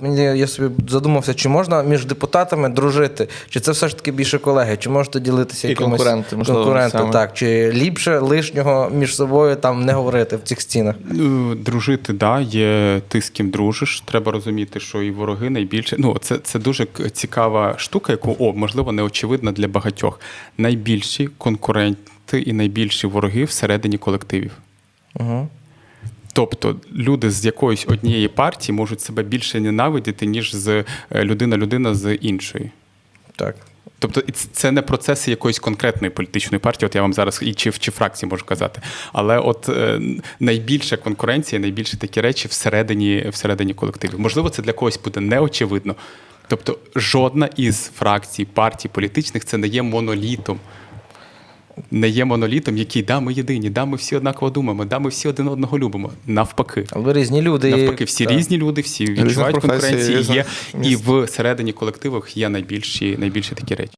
Мені я собі задумався, чи можна між депутатами дружити, чи це все ж таки більше колеги, чи можете ділитися І якимось конкуренти, можливо, конкуренти, саме. так, чи ліпше лишнього між собою там не говорити в цих стінах. Ну, Дружити, да, є ти з ким дружиш. Треба розуміти, що і вороги найбільше. Ну, це, це дуже цікава штука, яку, о, можливо, не очевидна для багатьох. Найбільші конкуренти і найбільші вороги всередині колективів. Угу. Тобто люди з якоїсь однієї партії можуть себе більше ненавидіти, ніж з е, людина-людина з іншої. Так. Тобто це не процеси якоїсь конкретної політичної партії, от я вам зараз і чи, чи фракції можу казати. Але от е, найбільша конкуренція, найбільше такі речі всередині, всередині колективів. Можливо, це для когось буде неочевидно. Тобто, жодна із фракцій, партій політичних це не є монолітом. Не є монолітом, який да, ми єдині, да, ми всі однаково думаємо, да, ми всі один одного любимо. Навпаки. Але ви різні люди. Навпаки, всі так. різні люди, всі відчувають конкуренції конкуренцію. Є, різних і в середині колективах є найбільші, найбільші такі речі.